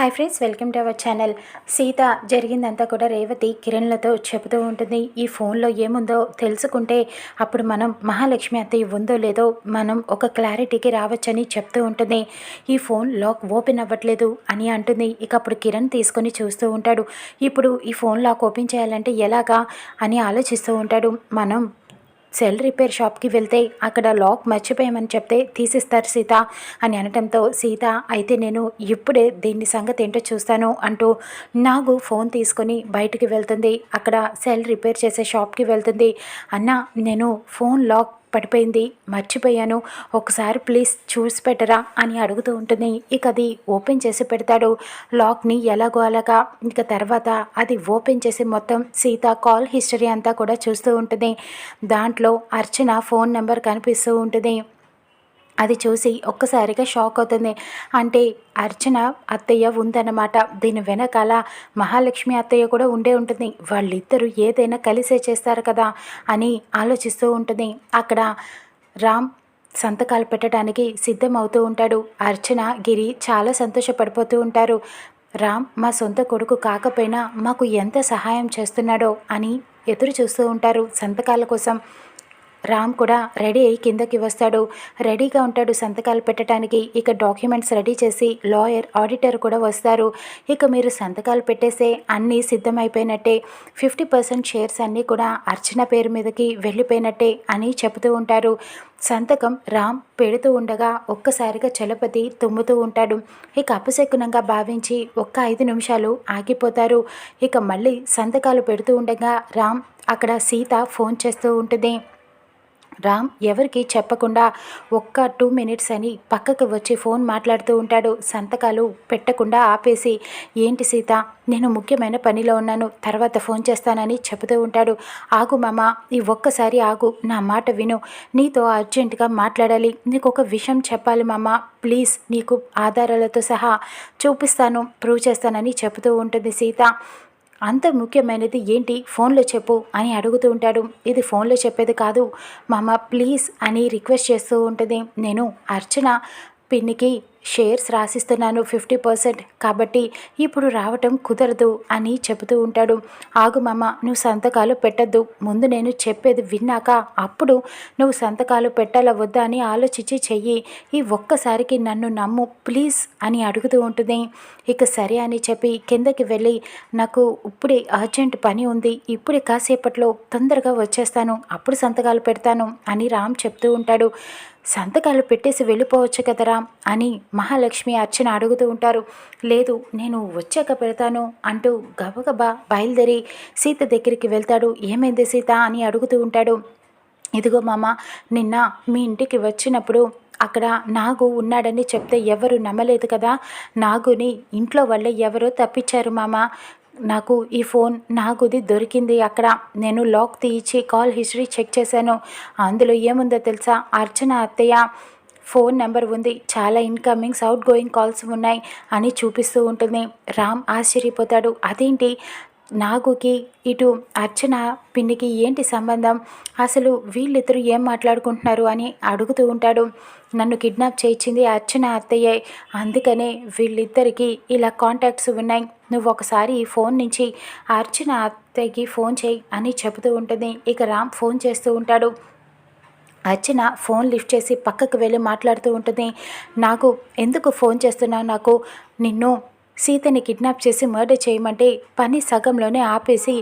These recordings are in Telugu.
Hi friends welcome to our channel Sita జరిగిందంతా కూడా రేవతి కిరణ్లతో చెబుతూ ఉంటుంది. ఈ ఫోన్లో ఏముందో తెలుసుకుంటే అప్పుడు మనం మహాలక్ష్మి అత్తయ్య ఉందో లేదో మనం ఒక క్లారిటీకి రావచ్చని చెప్తూ ఉంటుంది. ఈ ఫోన్ లాక్ ఓపెన్ అవ్వట్లేదు అని అంటుంది. ఇక అప్పుడు కిరణ్ తీసుకొని చూస్తూ ఉంటాడు. ఇప్పుడు ఈ ఫోన్ లాక్ ఓపెన్ చేయాలంటే ఎలాగా అని ఆలోచిస్తూ ఉంటాడు. మనం సెల్ రిపేర్ షాప్కి వెళ్తే అక్కడ లాక్ మర్చిపోయామని చెప్తే తీసిస్తారు సీత అని అనటంతో సీత అయితే నేను ఇప్పుడే దీన్ని సంగతి ఏంటో చూస్తాను అంటూ నాగు ఫోన్ తీసుకొని బయటికి వెళ్తుంది. అక్కడ సెల్ రిపేర్ చేసే షాప్కి వెళ్తుంది. అన్న నేను ఫోన్ లాక్ పడిపోయింది. మర్చిపోయాను. ఒకసారి ప్లీజ్ చూసి పెట్టరా అని అడుగుతూ ఉంటుంది. ఇక అది ఓపెన్ చేసి పెడతాడు. లాక్ని ఎలాగో అలాగా. ఇక తర్వాత అది ఓపెన్ చేసి మొత్తం సీత కాల్ హిస్టరీ అంతా కూడా చూస్తూ ఉంటుంది. దాంట్లో అర్చన ఫోన్ నెంబర్ కనిపిస్తూ ఉంటుంది. అది చూసి ఒక్కసారిగా షాక్ అవుతుంది. అంటే అర్చన అత్తయ్య ఉందన్నమాట. దీని వెనకాల మహాలక్ష్మి అత్తయ్య కూడా ఉండే ఉంటుంది. వాళ్ళిద్దరూ ఏదైనా కలిసే చేస్తారు కదా అని ఆలోచిస్తూ ఉంటుంది. అక్కడ రామ్ సంతకాలు పెట్టడానికి సిద్ధమవుతూ ఉంటాడు. అర్చన గిరి చాలా సంతోషపడిపోతూ ఉంటారు. రామ్ మా సొంత కొడుకు కాకపోయినా మాకు ఎంత సహాయం చేస్తున్నాడో అని ఎదురు చూస్తూ ఉంటారు సంతకాల కోసం. రామ్ కూడా రెడీ అయ్యి కిందకి వస్తాడు. రెడీగా ఉంటాడు సంతకాలు పెట్టడానికి ఇక డాక్యుమెంట్స్ రెడీ చేసి లాయర్ ఆడిటర్ కూడా వస్తారు. ఇక మీరు సంతకాలు పెట్టేసే అన్నీ సిద్ధమైపోయినట్టే. ఫిఫ్టీ పర్సెంట్ షేర్స్ అన్నీ కూడా అర్చన పేరు మీదకి వెళ్ళిపోయినట్టే అని చెబుతూ ఉంటారు. సంతకం రామ్ పెడుతూ ఉండగా ఒక్కసారిగా చలపతి తుమ్ముతూ ఉంటాడు. ఇక అపశకునంగా భావించి ఒక్క ఐదు నిమిషాలు ఆగిపోతారు. ఇక మళ్ళీ సంతకాలు పెడుతూ ఉండగా రామ్ అక్కడ సీత ఫోన్ చేస్తూ ఉంటుంది. రామ్ ఎవరికి చెప్పకుండా ఒక్క టూ మినిట్స్ అని పక్కకు వచ్చి ఫోన్ మాట్లాడుతూ ఉంటాడు. సంతకాలు పెట్టకుండా ఆపేసి ఏంటి సీత నేను ముఖ్యమైన పనిలో ఉన్నాను తర్వాత ఫోన్ చేస్తానని చెబుతూ ఉంటాడు. ఆగు మామ ఈ ఒక్కసారి ఆగు నా మాట విను. నీతో అర్జెంటుగా మాట్లాడాలి. నీకు ఒక విషయం చెప్పాలి మామ. ప్లీజ్ నీకు ఆధారాలతో సహా చూపిస్తాను ప్రూవ్ చేస్తానని చెబుతూ ఉంటుంది సీత. అంత ముఖ్యమైనది ఏంటి? ఫోన్లో చెప్పు అని అడుగుతూ ఉంటాడు. ఇది ఫోన్లో చెప్పేది కాదు. మామ ప్లీజ్ అని రిక్వెస్ట్ చేస్తూ ఉంటుంది. నేను అర్చన పిన్నికి షేర్స్ రాసిస్తున్నాను ఫిఫ్టీ పర్సెంట్. కాబట్టి ఇప్పుడు రావటం కుదరదు అని చెబుతూ ఉంటాడు. ఆగు మామ నువ్వు సంతకాలు పెట్టద్దు. ముందు నేను చెప్పేది విన్నాక అప్పుడు నువ్వు సంతకాలు పెట్టాలా వద్దా అని ఆలోచించి చెయ్యి. ఈ ఒక్కసారికి నన్ను నమ్ము ప్లీజ్ అని అడుగుతూ ఉంటుంది. ఇక సరే అని చెప్పి కిందకి వెళ్ళి నాకు ఇప్పుడే అర్జెంట్ పని ఉంది. ఇప్పుడే కాసేపట్లో తొందరగా వచ్చేస్తాను. అప్పుడు సంతకాలు పెడతాను అని రామ్ చెప్తూ ఉంటాడు. సంతకాలు పెట్టేసి వెళ్ళిపోవచ్చు కదరా అని మహాలక్ష్మి అర్చన అడుగుతూ ఉంటారు. లేదు నేను వచ్చాక పెడతాను అంటూ గబగబా బయలుదేరి సీత దగ్గరికి వెళ్తాడు. ఏమైంది సీత అని అడుగుతూ ఉంటాడు. ఇదిగో మామ నిన్న మీ ఇంటికి వచ్చినప్పుడు అక్కడ నాగు ఉన్నాడని చెప్తే ఎవరు నమ్మలేదు కదా? నాగుని ఇంట్లో వాళ్ళే ఎవరో తప్పించారు మామ. నాకు ఈ ఫోన్ నాకుది దొరికింది. అక్కడ నేను లాక్ తీయించి కాల్ హిస్టరీ చెక్ చేశాను. అందులో ఏముందో తెలుసా? అర్చన అత్తయ్య ఫోన్ నెంబర్ ఉంది. చాలా ఇన్కమింగ్స్ అవుట్ గోయింగ్ కాల్స్ ఉన్నాయి అని చూపిస్తూ ఉంటుంది. రామ్ ఆశ్చర్యపోతాడు. అదేంటి? నాగుకి ఇటు అర్చన పిన్నికి ఏంటి సంబంధం? అసలు వీళ్ళిద్దరూ ఏం మాట్లాడుకుంటున్నారు అని అడుగుతూ ఉంటాడు. నన్ను కిడ్నాప్ చేయించింది అర్చన అత్తయ్యే. అందుకనే వీళ్ళిద్దరికీ ఇలా కాంటాక్ట్స్ ఉన్నాయి. నువ్వు ఒకసారి ఫోన్ నుంచి అర్చన అత్తయ్యకి ఫోన్ చేయి అని చెబుతూ ఉంటుంది. ఇక రామ్ ఫోన్ చేస్తూ ఉంటాడు. అర్చన ఫోన్ లిఫ్ట్ చేసి పక్కకు వెళ్ళి మాట్లాడుతూ ఉంటుంది. నాకు ఎందుకు ఫోన్ చేస్తున్నావు? నాకు నిన్ను సీతని కిడ్నాప్ చేసి మర్డర్ చేయమంటే పని సగంలోనే ఆపేసి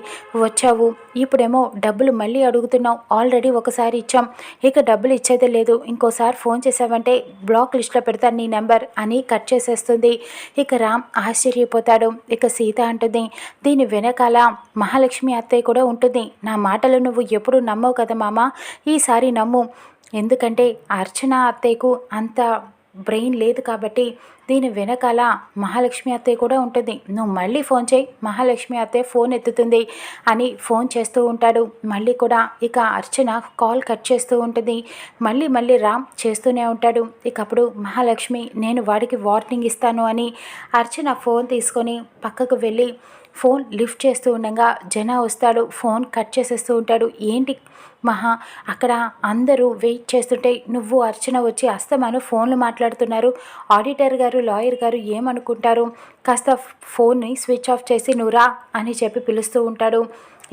వచ్చావు. ఇప్పుడేమో డబ్బులు మళ్ళీ అడుగుతున్నావు. ఆల్రెడీ ఒకసారి ఇచ్చాం. ఇక డబ్బులు ఇచ్చేదే లేదు. ఇంకోసారి ఫోన్ చేసావంటే బ్లాక్ లిస్ట్లో పెడతాను నీ నెంబర్ అని కట్ చేసేస్తుంది. ఇక రామ్ ఆశ్చర్యపోతాడు. ఇక సీత అంటుంది దీని వెనకాల మహాలక్ష్మి అత్తయ్య కూడా ఉంటుంది. నా మాటలు నువ్వు ఎప్పుడు నమ్మవు కదా మామ? ఈసారి నమ్ము. ఎందుకంటే అర్చన అత్తయ్యకు అంత బ్రెయిన్ లేదు కాబట్టి దీని వెనకాల మహాలక్ష్మి అత్తయ్య కూడా ఉంటుంది. నువ్వు మళ్ళీ ఫోన్ చేయి మహాలక్ష్మి అత్తయ్య ఫోన్ ఎత్తుతుంది అని ఫోన్ చేస్తూ ఉంటాడు. మళ్ళీ కూడా ఇక అర్చన కాల్ కట్ చేస్తూ ఉంటుంది. మళ్ళీ మళ్ళీ రామ్ చేస్తూనే ఉంటాడు. ఇక అప్పుడు మహాలక్ష్మి నేను వాడికి వార్నింగ్ ఇస్తాను అని అర్చన ఫోన్ తీసుకొని పక్కకు వెళ్ళి ఫోన్ లిఫ్ట్ చేస్తూ ఉండగా జన వస్తాడు ఫోన్ కట్ చేసేస్తూ ఉంటాడు. ఏంటి మహా అక్కడ అందరూ వెయిట్ చేస్తుంటే నువ్వు అర్చన వచ్చి అస్తమాను ఫోన్లు మాట్లాడుతున్నారు. ఆడిటర్ గారు లాయర్ గారు ఏమనుకుంటారు? కాస్త ఫోన్ని స్విచ్ ఆఫ్ చేసి నువ్వురా అని చెప్పి పిలుస్తూ ఉంటాడు.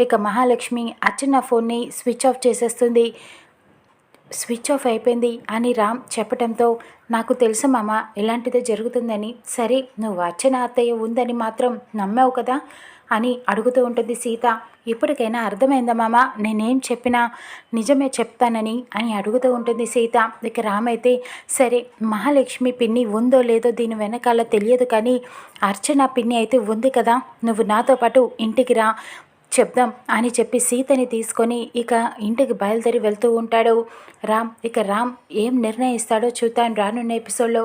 ఇక మహాలక్ష్మి అర్చన ఫోన్ని స్విచ్ ఆఫ్ చేసేస్తుంది. స్విచ్ ఆఫ్ అయిపోయింది అని రామ్ చెప్పటంతో నాకు తెలుసు మామ ఇలాంటిదే జరుగుతుందని. సరే నువ్వు అర్చన అత్తయ్య ఉందని మాత్రం నమ్మావు కదా? అని అడుగుతూ ఉంటుంది సీత. ఇప్పటికైనా అర్థమైందా మామ? నేనేం చెప్పినా నిజమే చెప్తానని అని అడుగుతూ ఉంటుంది సీత. ఇక రామైతే అయితే సరే మహాలక్ష్మి పిన్ని ఉందో లేదో దీని వెనకాల తెలియదు కానీ అర్చన పిన్ని అయితే ఉంది కదా. నువ్వు నాతో పాటు ఇంటికి రా. చెప్దాం అని చెప్పి సీతని తీసుకొని ఇక ఇంటికి బయలుదేరి వెళ్తూ ఉంటాడు. రామ్ ఇక రామ్ ఏం నిర్ణయిస్తాడో చూద్దాం రానున్న ఎపిసోడ్లో.